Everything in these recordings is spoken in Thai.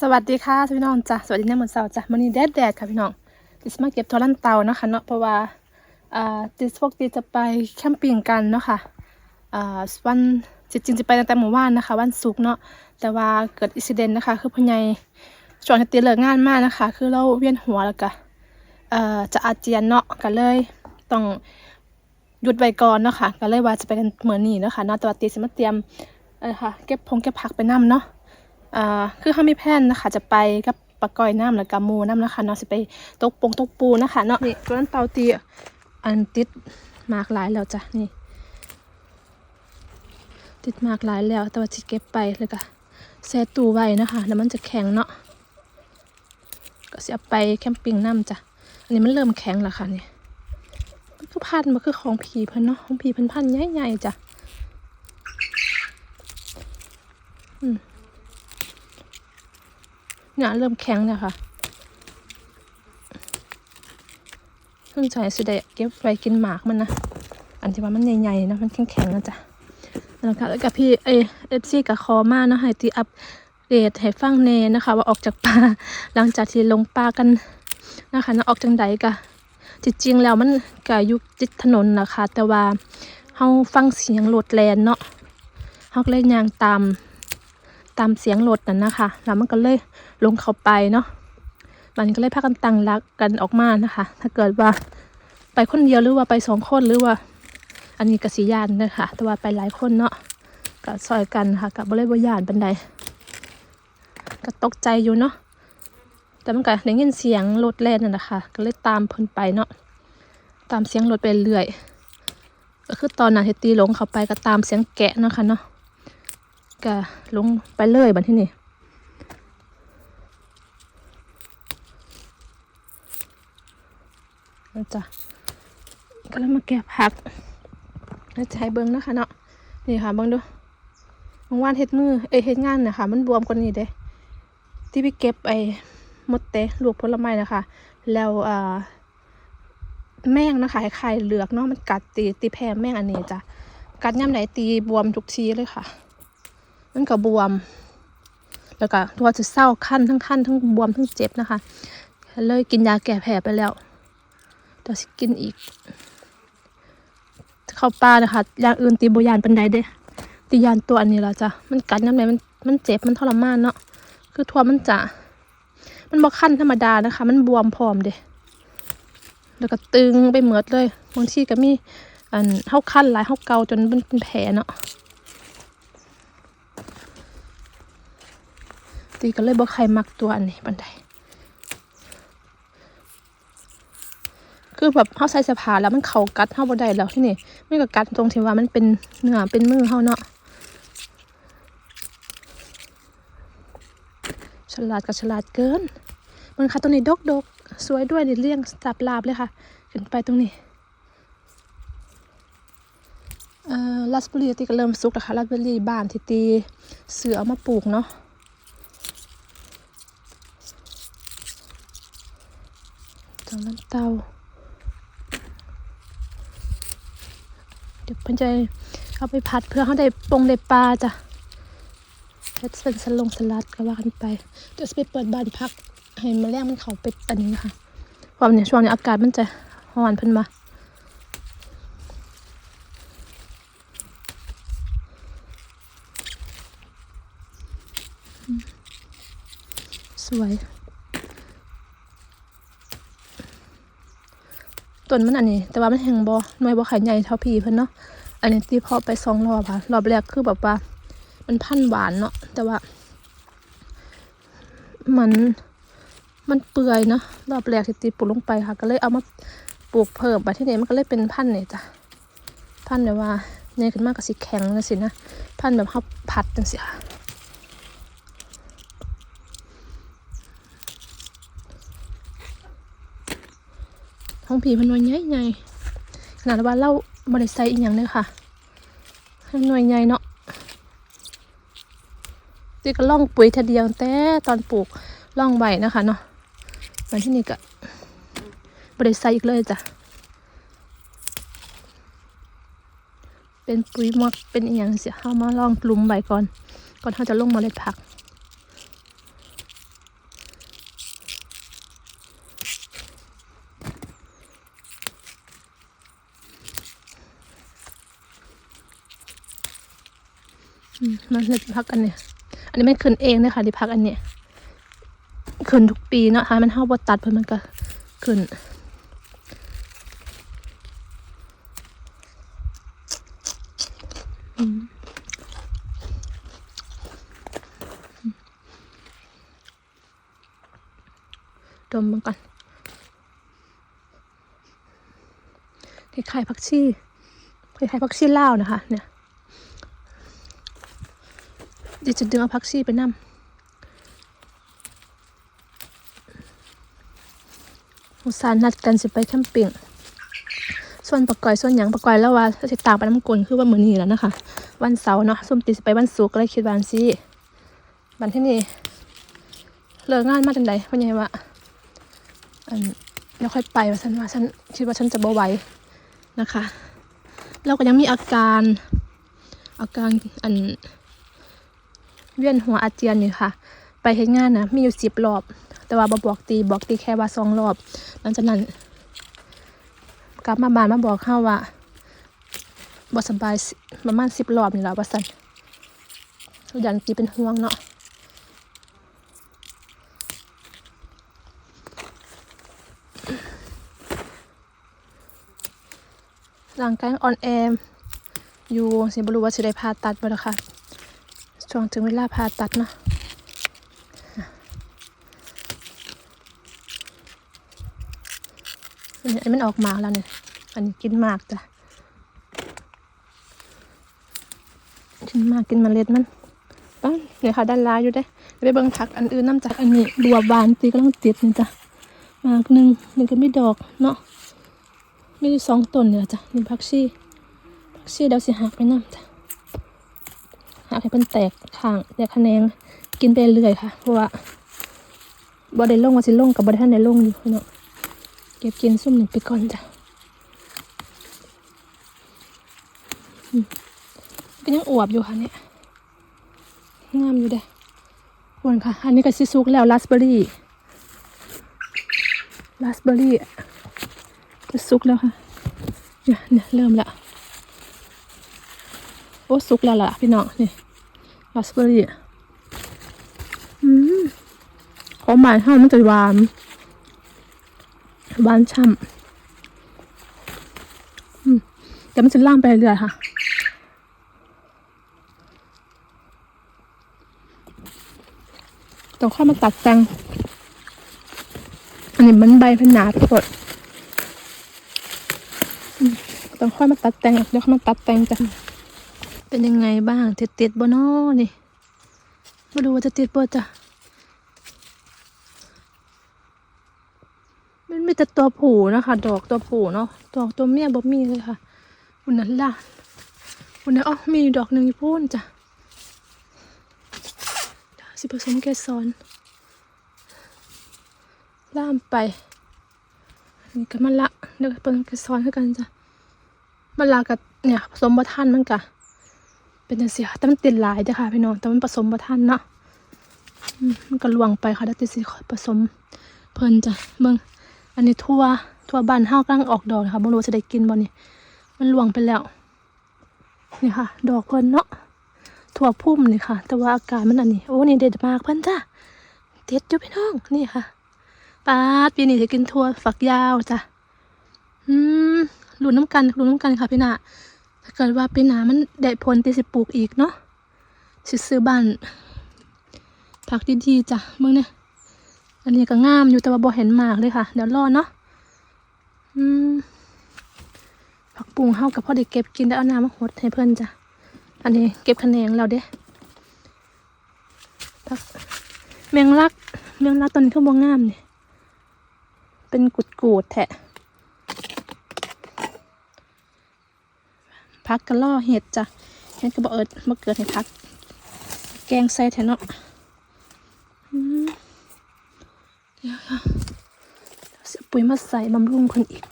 สวัสดีค่ะพี่น้องจ้ะสวัสดีในหมดเสาจ้ะมันนี้แดดแดดค่ะพี่น้องติสมาเก็บทอรันเตาเนาะค่ะเนาะเพราะว่าอ่าติสพวกติจะไปแคมปิ้งกันเนาะค่ะอ่าวันจริงๆจะไปตั้งแต่เมื่อวานนะคะ วันศุกร์เนาะแต่ว่าเกิดอุบิเหตุนะคะ คือพ่อใหญ่ช่วงที่ติเลิกงานมากนะคะ คือเราเวียนหัวแล้วก็เอ่อจะอาเจียนเนาะก็เลยต้องหยุดไว้ก่อนเนาะค่ะก็เลยว่าจะไปกันเหมือนนี้เนาะค่ะเนาะแต่ว่าติสมาเตรียมเอ่อค่ะเก็บพงเก็บผักไปนํเนาะ อ่าคือเขามีแผนนะคะ จะไปกับปะกอยน้ำแล้วกับมูน้ำนะคะเนาะสิไปตกปงตกปูนะคะเนาะนี่ตัวนั้นเตาตีอันติดมากหลายแล้วจ้ะนี่ ติดมากหลายแล้ว แต่ว่าจะเก็บไปแล้วก็แช่ตู้ไว้นะคะแล้วมันจะแข็งเนาะก็สิเอาไปแคมปิ้งน้ำจ้ะอันนี้มันเริ่มแข็งแล้วค่ะนี่มันคือพันมันคือของผีเพิ่นเนาะของผีเพิ่นพันใหญ่ๆจ้ะอืม เนี่ยเริ่มแข็งแล้วค่ะเพิ่งใส่สุดเก็บไว้กินหมากมันนะ อันที่ว่ามันใหญ่ๆนะมันแข็งๆนะจ๊ะนั่นและค่ะแล้วกับพี่เอเอฟซีกับคอมาเนาะให้ตีอัปเดตให้ฟังเนนะคะ ว่าออกจากป่าหลังจากที่ลงป่ากันนะคะนะออกจังใดกะจริงๆแล้วมันก็อยู่ติดถนนนะคะ แต่ว่าเฮาฟังเสียงรถแลนเนาะเฮาเลยยางตาม ตามเสียงรถนั่นนะคะ แล้วมันก็เลยลงเข้าไปเนาะมันก็เลยพากันตั้งรักกันออกมานะคะ ถ้าเกิดว่าไปคนเดียวหรือว่าไปสองคนหรือว่า อันนี้กสิยานนะคะแต่ว่าไปหลายคนเนาะก็ซอยกันค่ะกับบริบยานบันไดก็ตกใจอยู่เนาะแต่มันก็ได้ยินเสียงรถแล่นนั่นแหละค่ะก็เลยตามเพิ่นไปเนาะตามเสียงรถไปเรื่อยก็คือตอนนั้นที่ตีหลงเข้าไปก็ตามเสียงแกะเนาะค่ะเนาะ ก็ลงไปเลยบันที่นี่นะจ๊ะก็แล้วมาแกะผักแล้วจะให้เบิ้งนะคะเนาะนี่ค่ะเบิ้งดูบางวันเฮ็ดมือเอ้ยเฮ็ดงานนะคะมันบวมกว่านี้เด้ที่ไปเก็บไอ้มดเตะลูกผลไม้นะคะ แล้วอ่าแม่งนะคะไข่เหลือกเนาะมันกัดตีตีแพ้แม่งอันนี้จ้ะกัดย่ำไหนตีบวมทุกทีเลยค่ะ มันก็บวม แล้วก็ตัวจะเศร้าขั้นทั้งขั้นทั้งบวมทั้งเจ็บนะคะ เลยกินยาแก้แผลไปแล้วเดี๋ยวสิกินอีก เข้าป่านะคะอย่างอื่นตีบยานปันไดเด้ตียานตัวอันนี้ละจ้ะมันกัดน้ำไหนมันมันเจ็บมันทรมานเนาะคือทัวมันจะมันบอกขั้นธรรมดานะคะ มันบวมพร้อมเด้แล้วก็ตึงไปเหมือดเลยบางทีก็มีอันเท้าขั้นหลายเท้าเกาจนมันเป็นแผลเนาะ ตีก็เลยบอกใครมักตัวอันนี้ปันไดคือแบบเขาใส่สภาแล้วมันเข่ากัดเขาบ่ได้แล้วที่นี่ไม่ก็กัดตรงที่ว่ามันเป็นเนื้อเป็นมือเขาเนาะฉลาดกับฉลาดเกิน มันค่ะตรงนี้ดกดกๆสวยด้วยนี่เลี้ยงสับลาบเลยค่ะ ขึ้นไปตรงนี้เอ่อราสเบอรี่ตีก็เริ่มสุกแล้วค่ะราสเบอร์รี่บ้านที่ตีเสือเอามาปลูกเนาะ ตรงน้ำเตาเดี๋ยวเพิ่นจะเอาไปผัดเพื่อเขาได้ปงได้ปลาจ้ะแล้วจะเป็นสลงสลัดก็ว่ากันไปเดี๋ยวจะไปเปิดบานพักให้แมลงมันเขาไปอันนี้นะคะเพราะเนี่ยช่วงนี้อากาศมันจะร้อนเพิ่นมาสวย นมันอันนี้ แต่ว่ามันแห้งบ่หน่วยบ่ไข่ใหญ่เท่าพีเพิ่นเนาะอันนี้ตีพาะไปสองรอบค่ะรอบแรกคือแบบว่า มันพันหวานเนาะแต่ว่า มันมันเปื่อยเนาะรอบแรกที่ตีปลูกลงไปค่ะ ก็เลยเอามาปลูกเพิ่มไปที่นี่มันก็เลยเป็นพันธุ์นี่ยจ้ะพันแบบว่าใหญ่ขึ้นมากกับสีแข็งนะสินะพันแบบเขาผัดจังสิค่ะ ห้องผีมันหน่วยใหญ่ใหญ่ขนาดว่าเราบริใส่อีกอย่างเลยค่ะให้หน่วยใหญ่เนาะตีก็ล่องปุ๋ยทีเดียวแต่ตอนปลูกล่องใบนะคะเนาะมาที่นี่ก็บริใส่อีกเลยจ้ะเป็นปุ๋ยมักเป็นอีกอย่างเสียเอามาล่องปลุมใบก่อน ก่อนเขาจะลงมเมล็ดผัก มันเลยพักอันเนี้ยอันนี้ไม่ขึ้นเองนะคะที่พักอันเนี้ยขึ้นทุกปีเนาะถ้ายมันเท่าบตัดเพิ่นมันก็ขึ้นอืมดมมันก่อนคล้ายๆผักชีคล้ายๆผักชีเลานะคะ เนี่ย เดี๋ยวจะดึงเอาผักชีไปนำอุตส่าห์นัดกันสิไปแคมปิ้งส่วนปะกอยส่วนหยังปะกอยแล้วว่าจะตากไปน้ำกลนคือว่ามือนี้แล้วนะคะ วันเสาร์เนาะส้มตีสิไปวันศุกร์ก็เลยคิดวันซีวันที่นี่เลิกงานมาจังใดเพราะไงว่าอันเดี๋ยวค่อยไปว่าฉันว่าฉันคิดว่าฉันจะบ่ไหวนะคะเราก็ยังมีอาการอาการอัน เวียนหัวอาเจียนอยู่ค่ะ ไปเฮ็ดงานนะมีอยู่สิบรอบ แต่ว่าบบอกตีบอกตีแค่ว่าสองรอบ หลังจากนั้น กลับมาบ้านมาบอกเขาว่าบสบายประมาณสิบรอบนี่แหละว่าสันยันตีเป็นห่วงเนาะร่างกายอ่อนแออยู่สิบรู้ว่าสิได้ผ่าตัดบ่ละค่ะ ช่วงถึงเวลาผ่าตัดเนาะอันนี้มันออกมาแล้วเนี่ย อันนี้กินมากจ้ะ กินมากกินมเมล็ดมันป้าเนี่ยค่ะด้านล่างอยู่ได้ไปเบิ่งผักอันอื่นน้ำจากอันนี้บัวบานตีก็ต้องติดนี่จ้ะ มากหนึ่งหนึ่งก็ไม่ดอกเนาะมีอยู่สองต้นเนี่ยจ้ะนี่ผักชีผักชีเดี๋ยวสิหักไปน้ำจ้ะากให้มันแตกข้างแตกคะแนนกินไปเรื่อยค่ะ เพราะว่าบ่ได้ลงว่าสิลงกับบ่ได้ทันได้ลงอยู่เนาะเก็บกินซุ่มหนึ่งไปก่อนจ้ะก็ยังอวบอยู่ค่ะเนี่ยงามอยู่เด้ควรค่ะ อันนี้ก็ซิซุกแล้วราสเบอร์รี่ราสเบอร์รี่จะซุกแล้วค่ะเนี่ยเนี่ยเริ่มละโอ้สุกแล้วล่ะพี่น้องนี่ ราสเบอร์รี่อืมของหมายห้ามันจะหวานหวานช่ำอืมแต่มันจะล่างไปเรื่อยค่ะต้องเข้ามาตัดแต่งอันนี้มันใบพนหนาสดอืมต้องค่อยมาตัดแต่งเดี๋ยวเข้ามาตัดแต่งจ้ะ เป็นยังไงบ้าง ติดติดบ่นอนี่ มาดูว่าจะติดบ่จ้ะมันมีแต่ตัวผูนะคะ ดอกตัวผูเนาะ ดอกตัวเมียบ่มีเลยค่ะอุ่นนั้นล่ะอุ่นนั้นอ๋อมีอยู่ดอกหนึ่งอยู่พูนจ้ะสิผสมเกสรล่ามไปนี่ก็มะละเดี๋ยวผสมเกสรคือกันจ้ะมะละกับเนี่ยผสมบ่ทันมันกะ เป็นจังซี่ค่ะ แต่มันติดหลายเด้อค่ะพี่น้อง แต่มันผสมบ่ทันเนาะมันก็ลวงไปค่ะแล้วติสิผสมเพิ่นจ้ะเบิ่งอันนี้ทั่วทั่วบ้านเฮากำลังออกดอกนะคะบ่รู้จะได้กินบ่นี่ มันลวงไปแล้ว นี่ค่ะ ดอกเพิ่นเนาะทั่วพุ่มนี่ค่ะ แต่ว่าอากาศมันอันนี้ โอ้นี่เด็ดมากเพิ่นจ้ะเด็ดอยู่พี่น้อง นี่ค่ะปาดปีนี้จะกินทั่วฝักยาวจ้ะ อืมหลุนน้ำกันหลุนน้ำกันค่ะพี่นา ถ้าเกิดว่าปีหน้ามันได้ผลตีสิปลูกอีกเนาะสิซื้อบ้านผักดีๆจ้ะมึงเนี่ยอันนี้ก็งามอยู่แต่ว่าบ่เห็นมากเลยค่ะ เดี๋ยวรอเนาะอืมผักปรุงเฮากับพ่อได้เก็บกินได้เอาน้ำมาหดให้เพื่อนจ้ะอันนี้เก็บคะแนนแล้วเด้ผักแมงลักแมงลักตอนนี้ก็บ่งามเนี่ยเป็นกุดๆแทะ พักกระล่อเห็ดจ้ะเห็ดก็บอกเอิดมาเกิดให้พัก แกงใส่แทนเนาะอืมเดี๋ยวค่ะเสียปุ๋ยมาใส่บำรุงคนอีก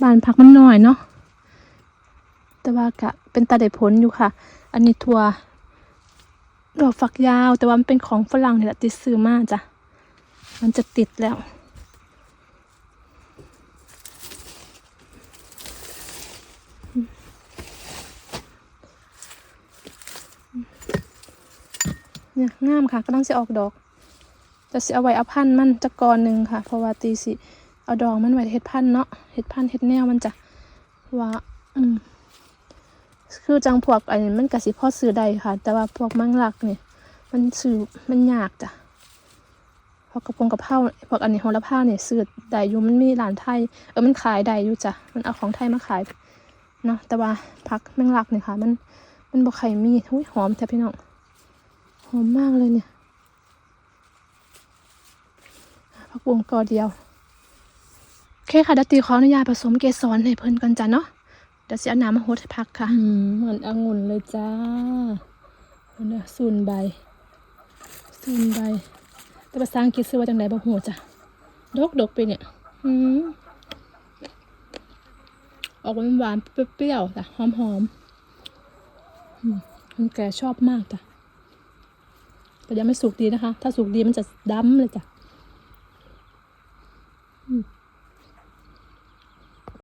บานพักมันหน้อยเนาะแต่ว่ากะเป็นตาได้ผลอยู่ค่ะ อันนี้ทัวดอกฝักยาวแต่ว่ามันเป็นของฝรั่งเนี่ยแหละติดซื้อมาจ้ะ มันจะติดแล้ว เนี่ยงามค่ะกำลังจะออกดอกจะสิเอาไว้เอาพันธุ์มันจะกอนหนึ่งค่ะ เพราะว่าตีสิเอาดอกมันไว้เฮ็ดพันธุ์เนาะเฮ็ดพันธุ์เฮ็ดแนวมันจะว่าอืมคือจังพวกอันนี้มันกสิพ่อซื้อได้ค่ะ แต่ว่าพวกมังลักเนี่ย มันซื้อมันยากจ้ะพวกกระพงกระเพราพวกอันนี้โหระพาเนี่ยซื้อได้อยู่มันมีร้านไทยเออมันขายได้อยู่จ้ะมันเอาของไทยมาขายเนาะแต่ว่าพักแมงลักเนี่ยค่ะ มันมันบ่ใครมีอุ้ยหอมแท้พี่น้อง อมมากเลยเนี่ยพักวงกอเดียวโอเคค่ะดยวตีขออนุญาตผสมเกสรให้เพิ่นก่อนจ้ะเนาะเดี๋ยวสิเอาน้ำมาหดพักค่ะเหมือนองุ่นเลยจ้านเนี่ยสูนใบสูนใบแต่ภาษาอังกฤษซื้อว่าจังไดบ่ฮู้จ้ะดกดกไปเนี่ยอืมออกหวานหวานเปรี้ยวๆจ้ะหอมหอมอืมคนแก่ชอบมากจ้ะ แต่ยังไม่สุกดีนะคะ ถ้าสุกดีมันจะดำเลยจ้ะ